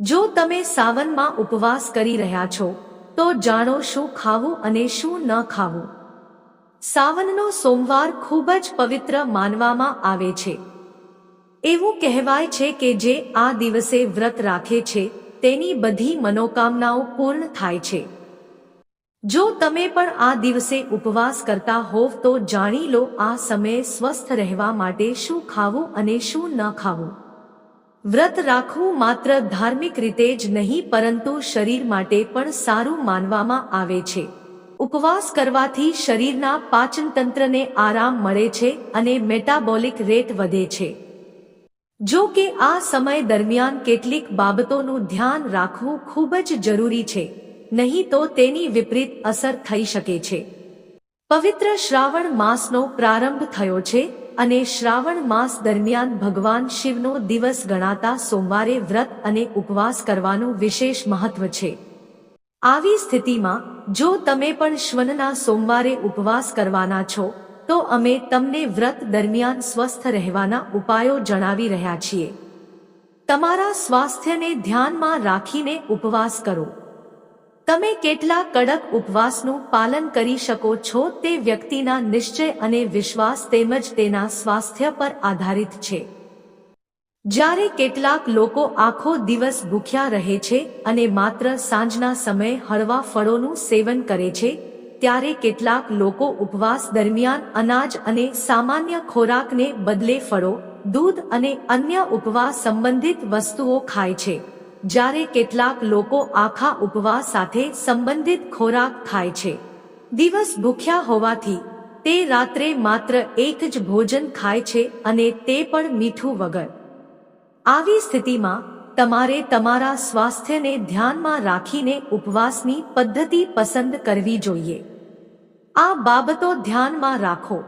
જો તમે સાવનમાં ઉપવાસ કરી રહ્યા છો, તો જાણો શું ખાવું અને શું ન ખાવું. સાવનનો સોમવાર ખૂબ જ પવિત્ર માનવામાં આવે છે. એવું કહેવાય છે કે જે આ દિવસે વ્રત રાખે છે, તેની બધી મનોકામનાઓ પૂર્ણ થાય છે. જો તમે પણ આ દિવસે ઉપવાસ કરતા હોવ, તો જાણી લો આ સમયે સ્વસ્થ રહેવા માટે શું ખાવું અને શું ન ખાવું. વ્રત રાખવું માત્ર ધાર્મિક રીતે જ નહીં, પરંતુ શરીર માટે પણ સારું માનવામાં આવે છે. ઉપવાસ કરવાથી શરીરના પાચનતંત્રને આરામ મળે છે અને મેટાબોલિક રેટ વધે છે. જો કે આ સમય દરમિયાન કેટલીક બાબતોનું ધ્યાન રાખવું ખૂબ જ જરૂરી છે, નહીં તો તેની વિપરીત અસર થઈ શકે છે. પવિત્ર શ્રાવણ માસનો પ્રારંભ થયો છે અને શ્રાવણ માસ દરમિયાન ભગવાન શિવનો દિવસ ગણાતા સોમવારે વ્રત અને ઉપવાસ કરવાનું વિશેષ મહત્વ છે. આવી સ્થિતિમાં, જો તમે પણ શ્વનના સોમવારે ઉપવાસ કરવાના છો, તો અમે તમને વ્રત દરમિયાન સ્વસ્થ રહેવાના ઉપાયો જણાવી રહ્યા છીએ. તમારા સ્વાસ્થ્યને ધ્યાનમાં રાખીને ઉપવાસ કરો. તમે કેટલા કડક ઉપવાસનું પાલન કરી શકો છો તે વ્યક્તિના નિશ્ચય અને વિશ્વાસ તેમજ તેના સ્વાસ્થ્ય પર આધારિત છે. જ્યારે કેટલાક લોકો આખો દિવસ ભૂખ્યા રહે છે અને માત્ર સાંજના સમયે હળવા ફળોનું સેવન કરે છે, ત્યારે કેટલાક લોકો ઉપવાસ દરમિયાન અનાજ અને સામાન્ય ખોરાકને બદલે ફળો, દૂધ અને અન્ય ઉપવાસ સંબંધિત વસ્તુઓ ખાય છે. જ્યારે કેટલાક લોકો આખા ઉપવાસ સાથે સંબંધિત ખોરાક ખાય છે. દિવસ ભૂખ્યા હોવાથી તે રાત્રે માત્ર એક જ ભોજન ખાય છે અને તે પણ મીઠું વગર. આવી સ્થિતિમાં તમારે તમારા સ્વાસ્થ્યને ધ્યાનમાં રાખીને ઉપવાસની પદ્ધતિ પસંદ કરવી જોઈએ. આ બાબતો ધ્યાનમાં રાખો.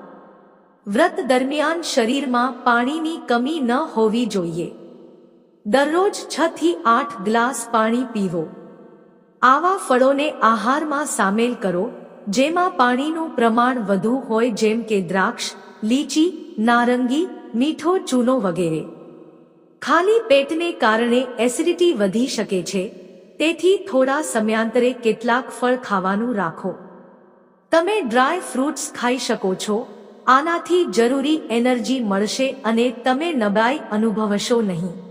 વ્રત દરમિયાન શરીરમાં પાણીની કમી ન હોવી જોઈએ. દરરોજ છ થી આઠ ગ્લાસ પાણી પીવો. આવા ફળોને આહારમાં સામેલ કરો, જેમાં પાણીનું પ્રમાણ વધુ હોય જેમ કે દ્રાક્ષ, લીચી, નારંગી, મીઠો ચૂનો વગેરે. ખાલી પેટને કારણે એસિડિટી વધી શકે છે, તેથી થોડા સમયાંતરે કેટલાક ફળ ખાવાનું રાખો. તમે ડ્રાય ફ્રૂટ્સ ખાઈ શકો છો, આનાથી જરૂરી એનર્જી મળશે અને તમે નબળાઈ અનુભવશો નહીં.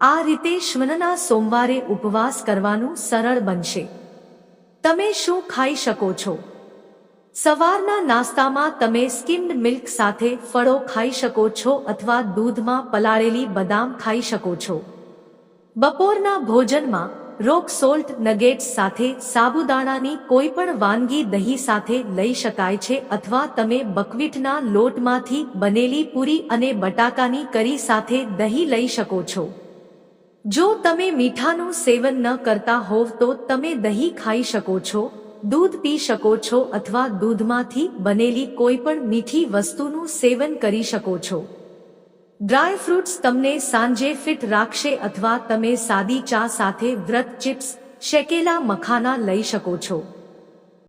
આ રીતે શ્વનના સોમવારે ઉપવાસ કરવાનું સરળ બનશે. તમે શું ખાઈ શકો છો? સવારના નાસ્તામાં તમે સ્કિમ્ડ મિલ્ક સાથે ફળો ખાઈ શકો છો અથવા દૂધમાં પલાળેલી બદામ ખાઈ શકો છો. બપોરના ભોજનમાં રોક સોલ્ટ નગેટ્સ સાથે સાબુદાણાની કોઈ પણ વાનગી દહીં સાથે લઈ શકાય છે અથવા તમે બકવીટના લોટમાંથી બનેલી પૂરી અને બટાકાની કરી સાથે દહીં લઈ શકો છો. જો તમે મીઠાનું સેવન ન કરતા હોવ તો તમે દહીં ખાઈ શકો છો, દૂધ પી શકો છો અથવા દૂધમાંથી બનેલી કોઈ પણ મીઠી વસ્તુનું સેવન કરી શકો છો. ડ્રાય ફ્રૂટ્સ તમને સાંજે ફિટ રાખશે અથવા તમે સાદી ચા સાથે વ્રત ચિપ્સ, શેકેલા મખાના લઈ શકો છો.